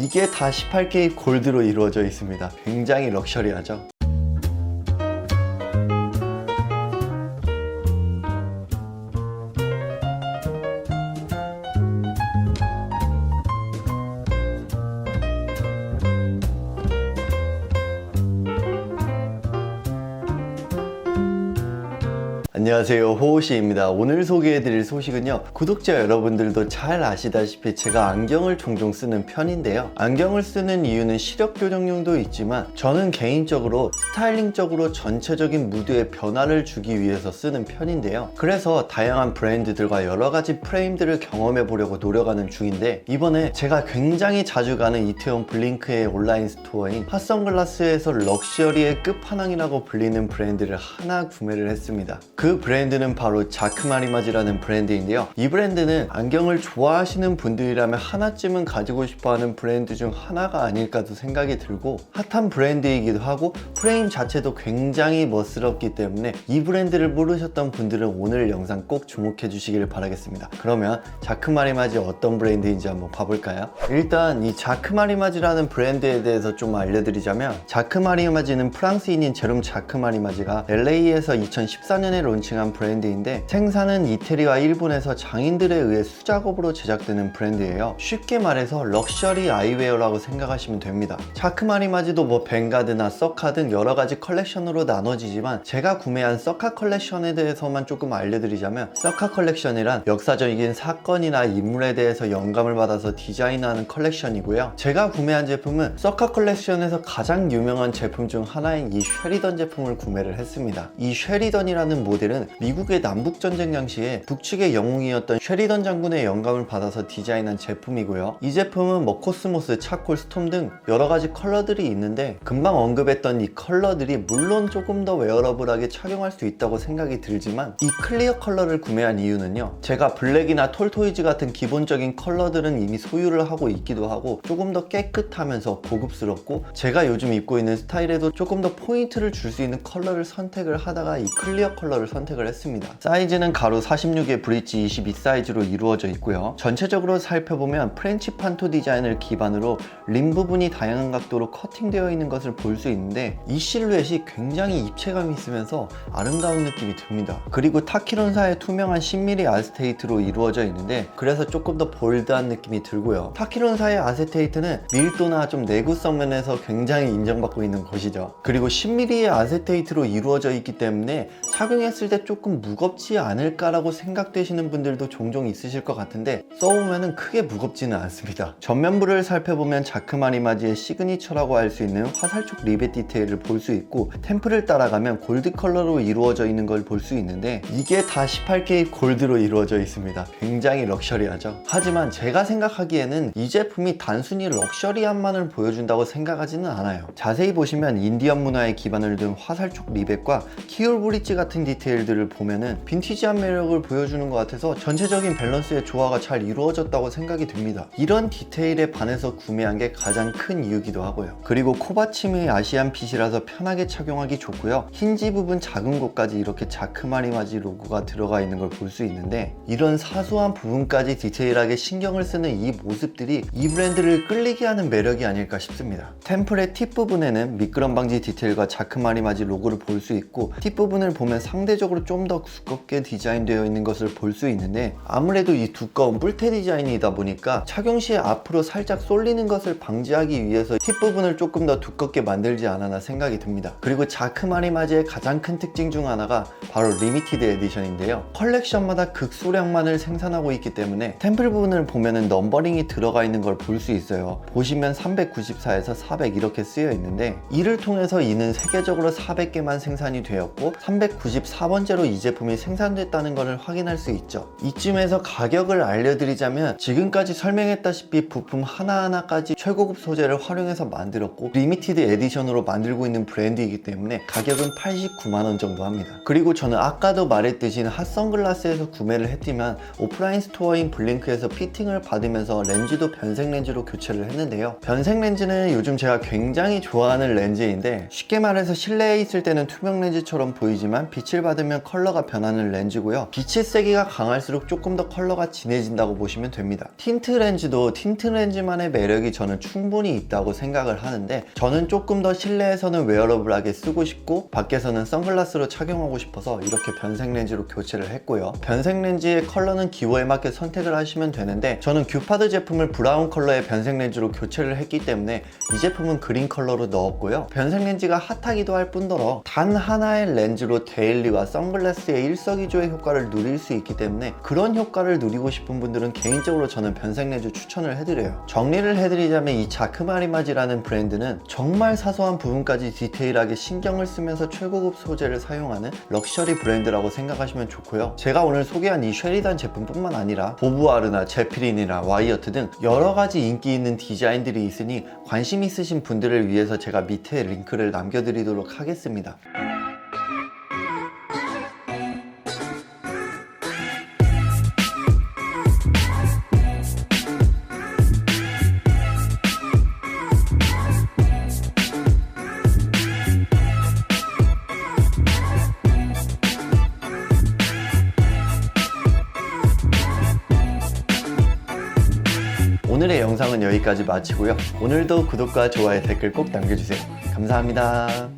이게 다 18K 골드로 이루어져 있습니다. 굉장히 럭셔리하죠. 안녕하세요. 호호씨입니다. 오늘 소개해드릴 소식은요. 구독자 여러분들도 잘 아시다시피 제가 안경을 종종 쓰는 편인데요. 안경을 쓰는 이유는 시력 교정용도 있지만 저는 개인적으로 스타일링적으로 전체적인 무드에 변화를 주기 위해서 쓰는 편인데요. 그래서 다양한 브랜드들과 여러가지 프레임들을 경험해 보려고 노력하는 중인데 이번에 제가 굉장히 자주 가는 이태원 블링크의 온라인 스토어인 핫선글라스에서 럭셔리의 끝판왕이라고 불리는 브랜드를 하나 구매를 했습니다. 그 브랜드는 바로 자크마리마지라는 브랜드인데요. 이 브랜드는 안경을 좋아하시는 분들이라면 하나쯤은 가지고 싶어 하는 브랜드 중 하나가 아닐까도 생각이 들고 핫한 브랜드이기도 하고 프레임 자체도 굉장히 멋스럽기 때문에 이 브랜드를 모르셨던 분들은 오늘 영상 꼭 주목해 주시길 바라겠습니다. 그러면 자크마리마지 어떤 브랜드인지 한번 봐볼까요? 일단 이 자크마리마지라는 브랜드에 대해서 좀 알려드리자면 자크마리마지는 프랑스인인 제롬 자크마리마지가 LA에서 2014년에 론 칭한 브랜드인데 생산은 이태리와 일본에서 장인들에 의해 수작업으로 제작되는 브랜드예요. 쉽게 말해서 럭셔리 아이웨어라고 생각하시면 됩니다. 자크마리마지도 뭐 벵가드나 서카 등 여러 가지 컬렉션으로 나눠지지만 제가 구매한 서카 컬렉션에 대해서만 조금 알려드리자면 서카 컬렉션이란 역사적인 사건이나 인물에 대해서 영감을 받아서 디자인하는 컬렉션이고요. 제가 구매한 제품은 서카 컬렉션에서 가장 유명한 제품 중 하나인 이 쉐리던 제품을 구매를 했습니다. 이 쉐리던이라는 모델 은 미국의 남북전쟁 당시에 북측의 영웅이었던 쉐리던 장군의 영감을 받아서 디자인한 제품이고요. 이 제품은 뭐 코스모스, 차콜, 스톰 등 여러 가지 컬러들이 있는데 금방 언급했던 이 컬러들이 물론 조금 더 웨어러블하게 착용할 수 있다고 생각이 들지만 이 클리어 컬러를 구매한 이유는요. 제가 블랙이나 톨토이즈 같은 기본적인 컬러들은 이미 소유를 하고 있기도 하고 조금 더 깨끗하면서 고급스럽고 제가 요즘 입고 있는 스타일에도 조금 더 포인트를 줄 수 있는 컬러를 선택을 하다가 이 클리어 컬러를 선 택을 했습니다. 사이즈는 가로 46에 브릿지 22 사이즈로 이루어져 있고요. 전체적으로 살펴보면 프렌치 판토 디자인을 기반으로 림 부분이 다양한 각도로 커팅되어 있는 것을 볼 수 있는데 이 실루엣이 굉장히 입체감이 있으면서 아름다운 느낌이 듭니다. 그리고 타키론사의 투명한 10mm 아세테이트로 이루어져 있는데 그래서 조금 더 볼드한 느낌이 들고요. 타키론사의 아세테이트는 밀도나 좀 내구성 면에서 굉장히 인정받고 있는 것이죠. 그리고 10mm의 아세테이트로 이루어져 있기 때문에 착용했을 때 조금 무겁지 않을까라고 생각되시는 분들도 종종 있으실 것 같은데 써보면 크게 무겁지는 않습니다. 전면부를 살펴보면 자크마리마지의 시그니처라고 할 수 있는 화살촉 리벳 디테일을 볼 수 있고 템플을 따라가면 골드 컬러로 이루어져 있는 걸 볼 수 있는데 이게 다 18K 골드로 이루어져 있습니다. 굉장히 럭셔리하죠. 하지만 제가 생각하기에는 이 제품이 단순히 럭셔리함만을 보여준다고 생각하지는 않아요. 자세히 보시면 인디언 문화에 기반을 둔 화살촉 리벳과 키올 브릿지 같은 디테일 들을 보면은 빈티지한 매력을 보여주는 것 같아서 전체적인 밸런스의 조화가 잘 이루어졌다고 생각이 듭니다. 이런 디테일에 반해서 구매한 게 가장 큰 이유기도 하고요. 그리고 코받침이 아시안 핏이라서 편하게 착용하기 좋고요. 힌지 부분 작은 곳까지 이렇게 자크마리마지 로고가 들어가 있는 걸 볼 수 있는데 이런 사소한 부분까지 디테일하게 신경을 쓰는 이 모습들이 이 브랜드를 끌리게 하는 매력이 아닐까 싶습니다. 템플의 팁 부분에는 미끄럼 방지 디테일과 자크마리마지 로고를 볼 수 있고 팁 부분을 보면 상대적으로 좀 더 두껍게 디자인되어 있는 것을 볼 수 있는데 아무래도 이 두꺼운 뿔테 디자인이다 보니까 착용 시에 앞으로 살짝 쏠리는 것을 방지하기 위해서 팁 부분을 조금 더 두껍게 만들지 않았나 생각이 듭니다. 그리고 자크마리마지의 가장 큰 특징 중 하나가 바로 리미티드 에디션인데요. 컬렉션마다 극소량만을 생산하고 있기 때문에 템플 부분을 보면은 넘버링이 들어가 있는 걸 볼 수 있어요. 보시면 394에서 400 이렇게 쓰여 있는데 이를 통해서 이는 세계적으로 400개만 생산이 되었고 394번 째로 이 제품이 생산됐다는 것을 확인할 수 있죠. 이쯤에서 가격을 알려드리자면 지금까지 설명했다시피 부품 하나하나까지 최고급 소재를 활용해서 만들었고 리미티드 에디션으로 만들고 있는 브랜드이기 때문에 가격은 89만원 정도 합니다. 그리고 저는 아까도 말했듯이 핫 선글라스에서 구매를 했지만 오프라인 스토어인 블링크에서 피팅을 받으면서 렌즈도 변색 렌즈로 교체를 했는데요. 변색 렌즈는 요즘 제가 굉장히 좋아하는 렌즈인데 쉽게 말해서 실내에 있을 때는 투명 렌즈처럼 보이지만 빛을 받을 받 으면 컬러가 변하는 렌즈고요. 빛의 세기가 강할수록 조금 더 컬러가 진해진다고 보시면 됩니다. 틴트 렌즈도 틴트 렌즈만의 매력이 저는 충분히 있다고 생각을 하는데 저는 조금 더 실내에서는 웨어러블하게 쓰고 싶고 밖에서는 선글라스로 착용하고 싶어서 이렇게 변색 렌즈로 교체를 했고요. 변색 렌즈의 컬러는 기호에 맞게 선택을 하시면 되는데 저는 규파드 제품을 브라운 컬러의 변색 렌즈로 교체를 했기 때문에 이 제품은 그린 컬러로 넣었고요. 변색 렌즈가 핫하기도 할 뿐더러 단 하나의 렌즈로 데일리와 선글라스의 일석이조의 효과를 누릴 수 있기 때문에 그런 효과를 누리고 싶은 분들은 개인적으로 저는 변색 렌즈 추천을 해드려요. 정리를 해드리자면 이 자크마리마지라는 브랜드는 정말 사소한 부분까지 디테일하게 신경을 쓰면서 최고급 소재를 사용하는 럭셔리 브랜드라고 생각하시면 좋고요. 제가 오늘 소개한 이 쉐리단 제품뿐만 아니라 보부아르나 제피린이나 와이어트 등 여러 가지 인기 있는 디자인들이 있으니 관심 있으신 분들을 위해서 제가 밑에 링크를 남겨드리도록 하겠습니다. 오늘의 영상은 여기까지 마치고요. 오늘도 구독과 좋아요 댓글 꼭 남겨주세요. 감사합니다.